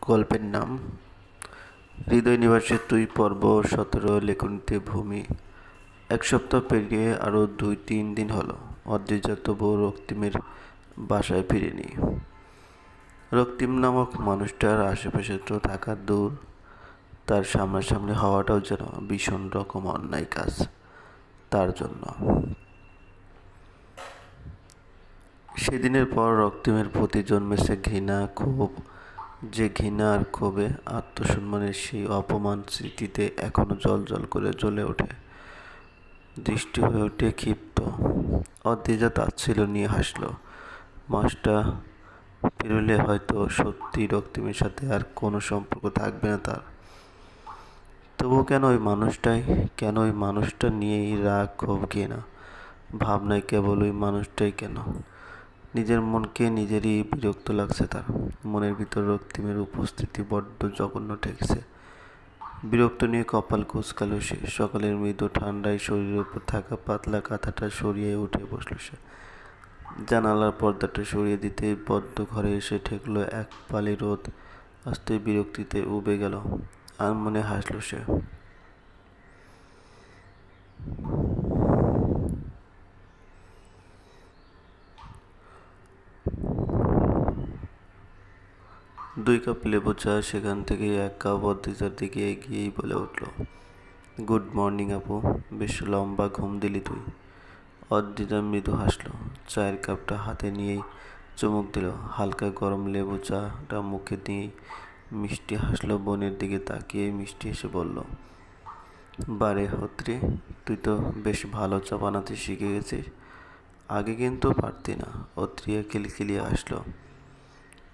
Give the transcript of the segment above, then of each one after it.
গল্পের নাম, হৃদয় নিবাসে তুই পর্ব সতেরো লেখনীতে ভূমি। এক সপ্তাহ পেরিয়ে আরও দুই তিন দিন হলো অদ্রিজা তবুও রক্তিমের বাসায় ফিরেনি। রক্তিম নামক মানুষটার আশেপাশে তো থাকা দূর, তার সামনাসামনি হওয়াটাও যেন ভীষণ রকম অন্যায় কাজ তার জন্য। সেদিনের পর রক্তিমের প্রতি জন্মেছে ঘৃণা, ক্ষোভ যে ঘৃণা আর ক্ষোভে আত্মসম্মানের সেই অপমান স্মৃতিতে এখনও জল জল করে জ্বলে ওঠে। দৃষ্টি হয়ে ওঠে ক্ষিপ্ত। অদ্রিজা তাচ্ছিল নিয়ে হাসলো। মাসটা পেরোলে হয়তো সত্যি রক্তিমের সাথে আর কোনো সম্পর্ক থাকবে না তার। তবু কেন ওই মানুষটাই, কেন ওই মানুষটা নিয়েই রাগ, ক্ষোভ ঘৃণা? ভাবনায় কেবল ওই মানুষটাই কেন? নিজের মনকে নিজেরই বিরক্ত লাগছে তার। মনের ভিতর রক্তিমের উপস্থিতি বড্ড জঘন্য ঠেকছে। বিরক্ত নিয়ে কপাল কুচকালো সে। সকালের মৃদু ঠান্ডায় শরীরের উপর থাকা পাতলা কাঁথাটা সরিয়ে উঠে বসল সে। জানালার পর্দাটা সরিয়ে দিতে বদ্ধ ঘরে এসে ঠেকলো এক পালি রোদ। আস্তে বিরক্তিতে উবে গেল। আর মনে হাসলো সে। দুই কাপ লেবু চা সেখান থেকে এক কাপ অদ্রিজার দিকে এগিয়েই বলে উঠল, গুড মর্নিং আপু, বেশ লম্বা ঘুম দিলি তুই। অদ্রিজা মৃদু হাসলো, চায়ের কাপটা হাতে নিয়েই চুমুক দিল, হালকা গরম লেবু চাটা মুখে দিয়েই মিষ্টি হাসলো, বোনের দিকে তাকিয়ে মিষ্টি এসে বলল, বারে হত্রি, তুই তো বেশ ভালো চা বানাতে শিখে গেছিস। আগে কিন্তু পারতি না। অত্রিয়া খিলখিলিয়ে আসলো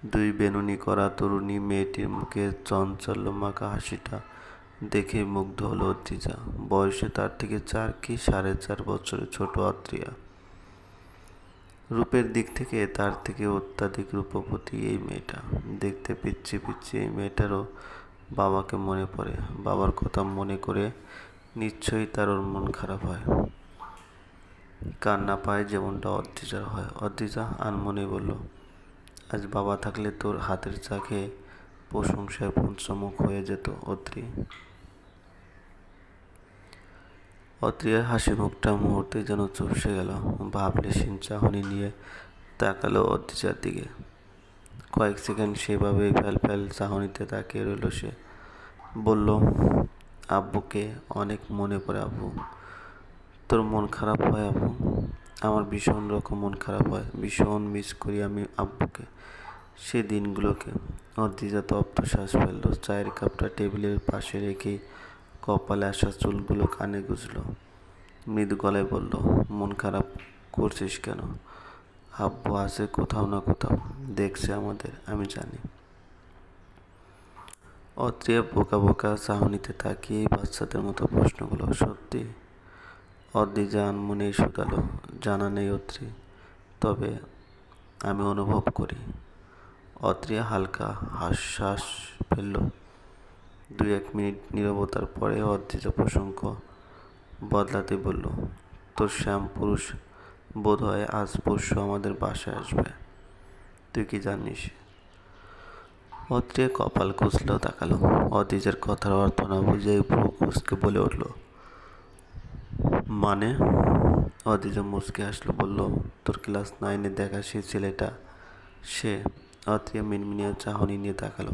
দুই বেনুনি করা তরুণী মেয়েটির মুখে চঞ্চল্য মাখা হাসিটা দেখে মুগ্ধ হলো অত্রিজা বয়সে তার থেকে চার কি সাড়ে চার বছরের ছোট অত্রিয়া। রূপের দিক থেকে তার থেকে অত্যাধিক রূপবতী এই মেয়েটা। দেখতে পিচ্ছি পিচ্ছি এই মেয়েটারও বাবাকে মনে পড়ে। বাবার কথা মনে করে নিশ্চয়ই তার ওর মন খারাপ হয়। কান্না পায় যেমনটা অদ্রিজার হয়। অদ্রিজা আনমনে বলল আজ বাবা থাকলে তোর হাতের চা খেয়ে প্রশংসায় পঞ্চমুখ হয়ে যেত অত্রি। অত্রিয়ার হাসি মুখটা মুহূর্তে যেন চুপসে গেল। ভাবলে সিন চাহনি নিয়ে তাকালো অদ্রিজার দিকে। কয়েক সেকেন্ড সেভাবে ফ্যাল ফ্যাল চাহনিতে তাকিয়ে রইল সে। বলল, আব্বুকে অনেক মনে পড়ে আব্বু। তোর মন খারাপ হয় আব্বু? আমার ভীষণ রকম মন খারাপ হয়, ভীষণ মিস করি আমি আব্বুকে। সে দিনগুলোকে অদ্রিজা তপ্ত শ্বাস ফেলল, চায়ের কাপটা টেবিলের পাশে রেখে কপালে আসা চুলগুলো কানে গুজলো। মৃদু গলায় বলল, মন খারাপ করছিস কেন? আব্বু আছে কোথাও না কোথাও, দেখছে আমাদের, আমি জানি। অত্রিয়া বোকা বোকা চাহনিতে তাকিয়ে বাচ্চাদের মতো প্রশ্নগুলো সত্যি অদ্রিজা মনেই শুধালো, জানা নেই অত্রি, তবে আমি অনুভব করি। অত্রিয়া হালকা হাশ্বাস ফেলল। দুই এক মিনিট নীরবতার পরে অদ্রিজা প্রসঙ্গ বদলাতে বলল, তোর শ্যাম পুরুষ বোধ হয় আজ পরশু আমাদের বাসায় আসবে। তুই কি জানিস? অত্রিয়া কপাল কুচলেও তাকালো। অদ্রিজার কথার অর্থ না বুঝে ভ্রু কুচকে বলে উঠল মানে? অদিজা মুসকে আসলো, বলল, তোর ক্লাস নাইনে দেখা সেই ছেলেটা? সে অত্রিয়া মিনমিনিয়া চাহনি নিয়ে তাকালো।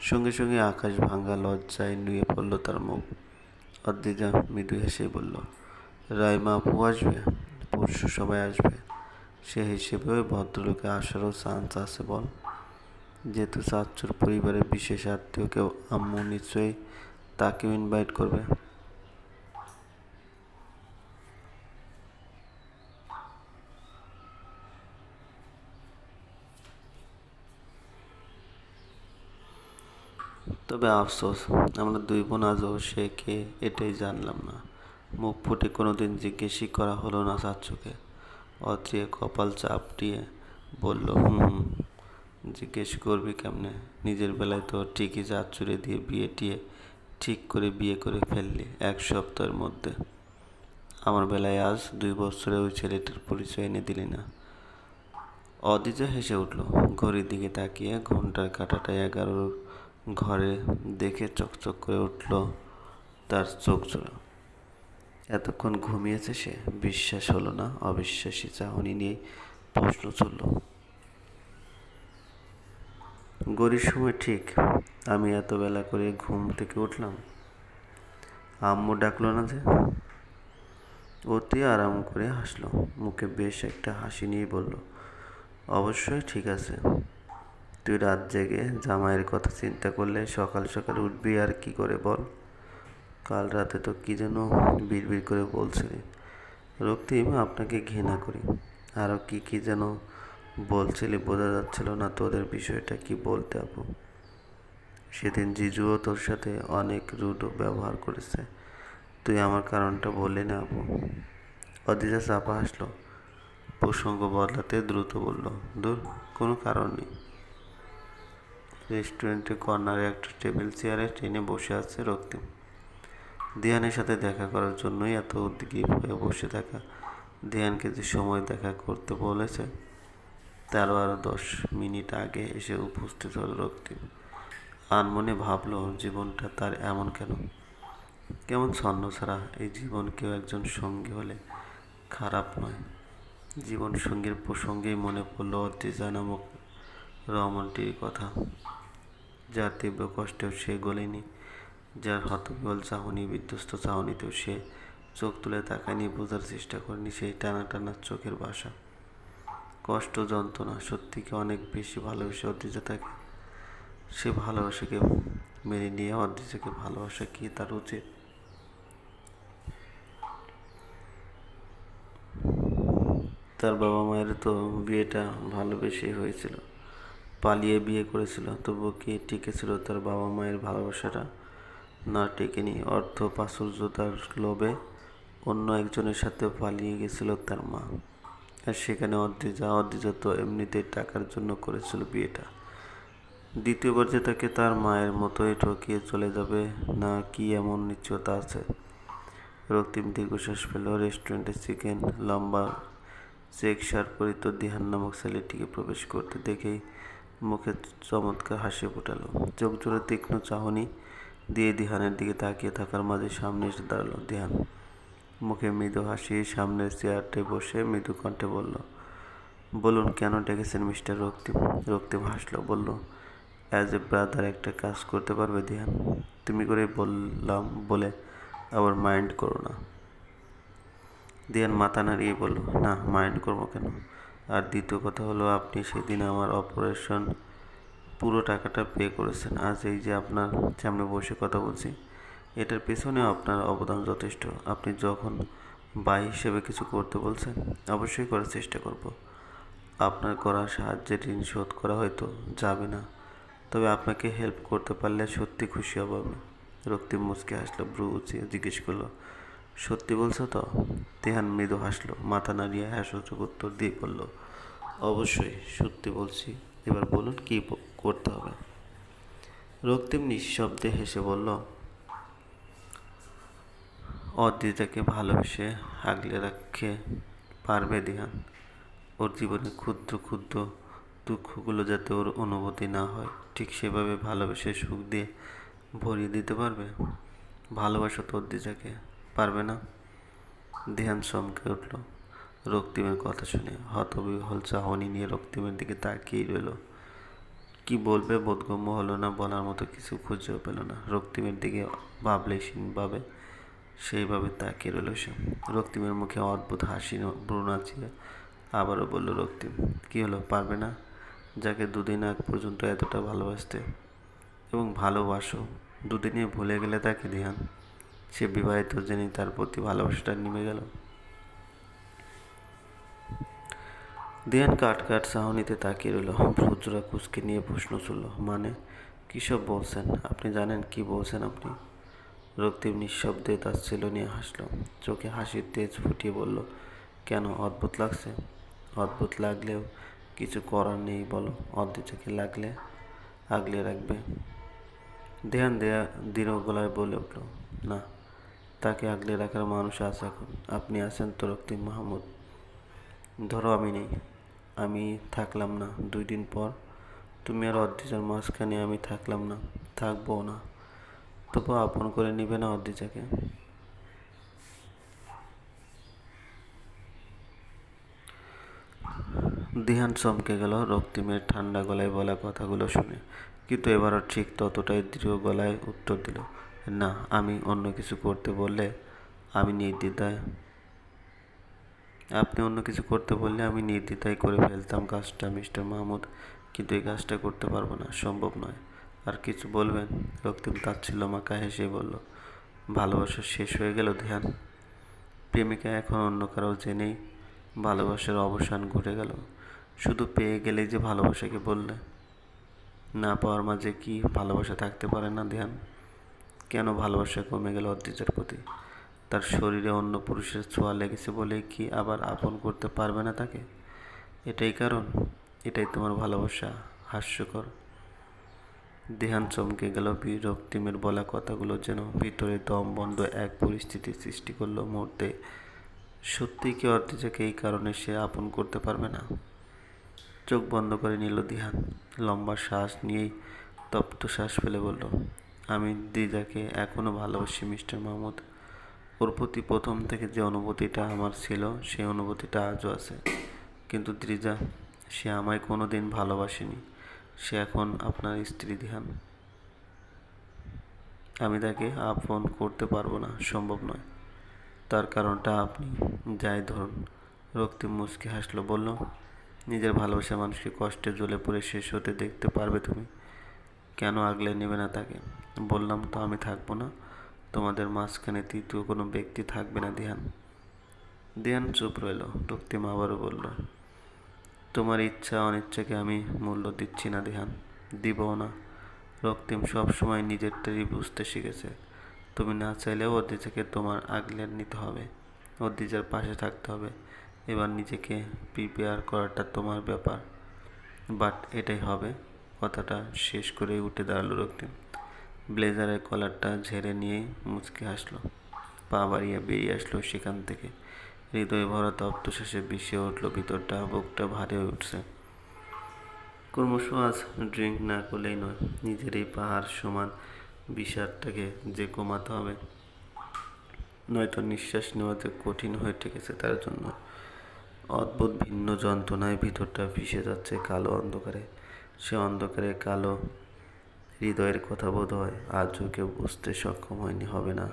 সঙ্গে সঙ্গে আকাশ ভাঙ্গা লজ্জায় নুয়ে পড়ল তার মুখ। অদ্রিজা মৃদু হেসে বলল, রাইমা আপু আসবে? পরশু সবাই আসবে। সে হিসেবেও ভদ্রলোকে আসারও চান্স আছে বল। যেহেতু চাচ্চুর পরিবারের বিশেষ আত্মীয় কেউ আম্মু নিশ্চয়ই তাকেও ইনভাইট করবে। তবে আফসোস, আমরা দুই বোন আজও সে কে এটাই জানলাম না। মুখ ফুটে কোনোদিন জিজ্ঞেসই করা হলো না চাচ্চুকে অত্রিয়ে কপাল চাপটিয়ে বলল, হুম হুম, জিজ্ঞেস করবি কেমনে? নিজের বেলায় তো ঠিকই চাচ্চুরে দিয়ে বিয়ে টিয়ে ঠিক করে বিয়ে করে ফেললি এক সপ্তাহের মধ্যে। আমার বেলায় আজ দুই বছরে ওই ছেলেটার পরিচয় এনে দিলি না। অদিজা হেসে উঠল, ঘড়ির দিকে তাকিয়ে ঘণ্টার কাঁটাটা এগারোর ঘরে দেখে চকচক করে উঠল তার চোখ জোড়া। এতক্ষণ ঘুমিয়েছে সে? বিশ্বাস হলো না, অবিশ্বাসী চাহনি নিয়ে প্রশ্ন চলল। গড়ির সময় ঠিক, আমি এত বেলা করে ঘুম থেকে উঠলাম। আম্মু ডাকলো না যে? অতি আরাম করে হাসলো। মুখে বেশ একটা হাসি নিয়ে বলল, অবশ্যই ঠিক আছে। তুই রাত জেগে জামাইয়ের কথা চিন্তা করলে সকাল সকাল উঠবি আর কি করে বল? কাল রাতে তো কি যেন বিড়বিড় করে বলছিলি। রক্তিম, আপনাকে ঘৃণা করি। আরও কি কি যেন বলছিলি বোঝা যাচ্ছিল না তোদের বিষয়টা কি বলতে আপু। সেদিন জিজুও তোর সাথে অনেক রুডও ব্যবহার করেছে। তুই আমার কারণটা বললি না আপু। অদিজা চাপা হাসলো। প্রসঙ্গ বদলাতে দ্রুত বলল, দূর, কোনো কারণ নেই। রেস্টুরেন্টের কর্নারে একটা টেবিল চেয়ারে ট্রেনে বসে আছে রক্তিম। দিয়ানের সাথে দেখা করার জন্যই এত উদ্গ্রীব হয়ে বসে থাকা। দিয়ানকে যে সময় দেখা করতে বলেছে তারও আরও দশ মিনিট আগে এসে উপস্থিত হল রক্তিম। আনমনে ভাবলো, জীবনটা তার এমন কেন? কেমন ছন্ন ছাড়া এই জীবন কেউ একজন সঙ্গী হলে খারাপ নয়। জীবন সঙ্গীর প্রসঙ্গেই মনে পড়ল অদ্রিজা নামক রমণটির কথা। যার তীব্র কষ্টেও সে গলেনি, যার হতবিহল চাহনি, বিধ্বস্ত চাহনিতেও সে চোখ তুলে তাকায়নি, বোঝার চেষ্টা করেনি সেই টানা টানা চোখের বাসা। কষ্ট, যন্ত্রণা সত্যিকে অনেক বেশি ভালোবেসে অদ্রিজা থাকে। সে ভালোবাসাকে মেনে নিয়ে অদ্রিজাকে ভালোবাসা কি তার উচিত? তার বাবা মায়ের তো বিয়েটা ভালোবেসেই হয়েছিল। পালিয়ে বিয়ে করেছিল, তবুও কি টিকেছিল তার বাবা মায়ের ভালোবাসাটা? না, টেকেনি। অর্থ প্রাচুর্যতার লোভে অন্য একজনের সাথে পালিয়ে গেছিল তার মা। আর সেখানে অদ্রিজা অদ্রিজা তো এমনিতেই টাকার জন্য করেছিল বিয়েটা। দ্বিতীয়বার যে তাকে তার মায়ের মতোই ঠকিয়ে চলে যাবে, না কি এমন নিশ্চয়তা আছে? রক্তিম দীর্ঘশ্বাস পেল রেস্টুরেন্টে চিকেন, লম্বা চেক শার্ট পরিত দিহান নামক ছেলেটিকে প্রবেশ করতে দেখেই মুখে চমৎকার হাসি ফোটালো। চোখ জোরে তীক্ষ্ণ চাহনি দিয়ে দিহানের দিকে তাকিয়ে থাকার মাঝে সামনে এসে দাঁড়াল দিহান। মুখে মৃদু হাসি সামনের চেয়ারটায় বসে মৃদু কণ্ঠে বলল, বলুন, কেন ডেকেছেন মিস্টার রক্তিম? রক্তিম হাসলো, বলল অ্যাজ এ ব্রাদার একটা কাজ করতে পারবে দিহান। তুমি করে বললাম বলে আবার মাইন্ড করো না। দিয়ান মাথা নাড়িয়ে বলল, না মাইন্ড করব কেন? আর দ্বিতীয় কথা হলো, আপনি সেদিন আমার অপারেশন পুরো টাকাটা পে করেছেন। আজ এই যে আপনার সামনে বসে কথা বলছি, এটার পেছনেও আপনার অবদান যথেষ্ট। আপনি যখন বাই হিসেবে কিছু করতে বলছেন, অবশ্যই করার চেষ্টা করব। আপনার করা সাহায্যে ঋণ শোধ করা হয়তো যাবে না, তবে আপনাকে হেল্প করতে পারলে সত্যি খুশি হব আমি। রক্তিম মুচকে হাসলো, ব্রু জিজ্ঞেস করল সত্যি বলছো তো? তেহান মৃদু হাসলো, মাথা নাড়িয়ে হ্যাসূচক উত্তর দিয়ে বলল, অবশ্যই, সত্যি বলছি। এবার বলুন কী করতে হবে? রক্তিম নিঃশব্দে হেসে বলল অদ্রিতাকে ভালোবেসে আগলে রাখে পারবে দিহান ওর জীবনে ক্ষুদ্র ক্ষুদ্র দুঃখগুলো যাতে ওর অনুভূতি না হয়, ঠিক সেভাবে ভালোবেসে সুখ দিয়ে ভরিয়ে দিতে পারবে? ভালোবাসো তো অদ্রিজাকে পারবে না ধ্যান চমকে উঠল। রক্তিমের কথা শুনে হতবিহল চাহনি নিয়ে রক্তিমের দিকে তাকিয়ে রইল। কি বলবে বোধগম্য হলো না, বলার মতো কিছু খুঁজেও পেল না। রক্তিমের দিকে ভাবলে ভাবলেশীনভাবে সেইভাবে তাকিয়ে রইল সে। রক্তিমের মুখে অদ্ভুত হাসি ব্রুনাচিয়ে আবারও বলল, রক্তিম, কি হলো? পারবে না? যাকে দুদিন আগ পর্যন্ত এতটা ভালোবাসতে এবং ভালোবাসো, দুদিনে ভুলে গেলে তাকে ধ্যান। সে বিবাহিত জেনে তার প্রতি ভালোবাসাটা নেমে গেল। দিয়ান কাট চাহনিতে তাকিয়ে রইল। ভ্রুজরা কুচকে নিয়ে প্রশ্ন চলল মানে কী সব বলছেন? আপনি জানেন কি বলছেন আপনি? রক্তিম নিঃশব্দে তার ছিল নিয়ে হাসলো। চোখে হাসির তেজ ফুটিয়ে বলল, কেন, অদ্ভুত লাগছে? অদ্ভুত লাগলেও কিছু করার নেই, বলো চোখে লাগলে? আগলে রাখবে। ধ্যান দেয়া দৃঢ় গলায় বলে উঠল, না। তাকে আগলে রাখার মানুষ আছে এখন। আপনি আছেন তো রক্তিম মাহমুদ। ধরো আমি নেই। আমি থাকলাম না। দুই দিন পর তুমি আর অদ্রিজার মাঝখানে আমি থাকলাম না। থাকব না। তবু আপন করে নিবে না অদ্রিজাকে। দিহান চমকে গেল রক্তিমের ঠান্ডা গলায় বলা কথাগুলো শুনে। কিন্তু এবারও ঠিক ততটাই দৃঢ় গলায় উত্তর দিল। না, আমি অন্য কিছু করতে বললে আমি নির্দ্বিধায়। আপনি অন্য কিছু করতে বললে আমি নির্দ্বিধায় করে ফেলতাম কাজটা, মিস্টার মাহমুদ। কিন্তু এই কাজটা করতে পারব না, সম্ভব নয়। আর কিছু বলবেন? রক্তিম তাচ্ছিল মাকা হেসে বলল, ভালোবাসা শেষ হয়ে গেল, ধ্যান। প্রেমিকা এখন অন্য কারও জেনেই ভালোবাসার অবসান ঘটে গেল। শুধু পেয়ে গেলেই যে ভালোবাসাকে বললে, না পাওয়ার মাঝে কি ভালোবাসা থাকতে পারে না, ধ্যান? কেন ভালোবাসা কমে গেল অদ্রিজার প্রতি? তার শরীরে অন্য পুরুষের ছোঁয়া লেগেছে বলে কি আবার আপন করতে পারবে না তাকে? এটাই কারণ? এটাই তোমার ভালোবাসা? হাস্যকর? দেহান চমকে গেল বিরক্তিমের বলা কথাগুলো যেন ভিতরে দম বন্ধ এক পরিস্থিতি সৃষ্টি করল মুহূর্তে। সত্যিই কি অর্থিজাকে এই কারণে সে আপন করতে পারবে না? চোখ বন্ধ করে নিল দিহান। লম্বা শ্বাস নিয়েই তপ্ত শ্বাস ফেলে বলল আমি দিদাকে এখনও ভালোবাসি, মিস্টার মাহমুদ। ওর প্রতি প্রথম থেকে যে অনুভূতিটা আমার ছিল, সেই অনুভূতিটা আজও আছে। কিন্তু দ্রিজা সে আমায় কোনো দিন ভালোবাসেনি। সে এখন আপনার স্ত্রী দিহান আমি তাকে আপন করতে পারব না, সম্ভব নয়। তার কারণটা আপনি যাই ধরুন। রক্তিম মুচকি হাসলো, বলল, নিজের ভালোবাসা মানুষকে কষ্টে জ্বলে পড়ে শেষ হতে দেখতে পারবে তুমি। কেন আগলে নেবে না তাকে? বললাম তো আমি থাকব না। তোমাদের মাঝখানে তৃতীয় কোনো ব্যক্তি থাকবে না ধ্যান ধ্যান চুপ রইল রক্তিম আবারও বলল, তোমার ইচ্ছা অনিচ্ছাকে আমি মূল্য দিচ্ছি না ধ্যান দিবও না। রক্তিম সব সময় নিজেরটারই বুঝতে শিখেছে। তুমি না চাইলেও অদ্রিজাকে তোমার আগলে নিতে হবে। অদ্রিজার পাশে থাকতে হবে। এবার নিজেকে প্রিপেয়ার করাটা তোমার ব্যাপার। বাট এটাই হবে। কথাটা শেষ করেই উঠে দাঁড়াল রক্তিম। ব্লেজারের কলারটা ঝেড়ে নিয়ে মুচকে হাসলো। পা বাড়িয়ে বেরিয়ে আসলো সেখান থেকে। হৃদয় ভরা তপ্ত শেষে বিষে উঠল, ভিতরটা বুকটা ভারী হয়ে উঠছে। ক্রমশ আজ ড্রিঙ্ক না করলেই নয়, নিজের এই পাহাড় সমান বিষাদটাকে যে কমাতে হবে। নয়তো নিঃশ্বাস নেওয়াতে কঠিন হয়ে ঠেকেছে তার জন্য। অদ্ভুত ভিন্ন যন্ত্রণায় ভিতরটা ভিসে যাচ্ছে কালো অন্ধকারে। সে অন্ধকারে কালো হৃদয়ের কথা বোধ হয় আজও কেউ বুঝতে সক্ষম হয়নি, হবে না।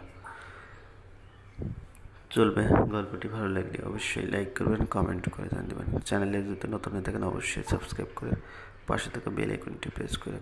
চলবে, গল্পটি ভালো লাগলে অবশ্যই লাইক করবেন কমেন্ট করে জানিয়ে দেবেন। চ্যানেলে যদি নতুন হয়ে থাকেন, অবশ্যই সাবস্ক্রাইব করে পাশে থাকা বেল আইকনটি প্রেস করে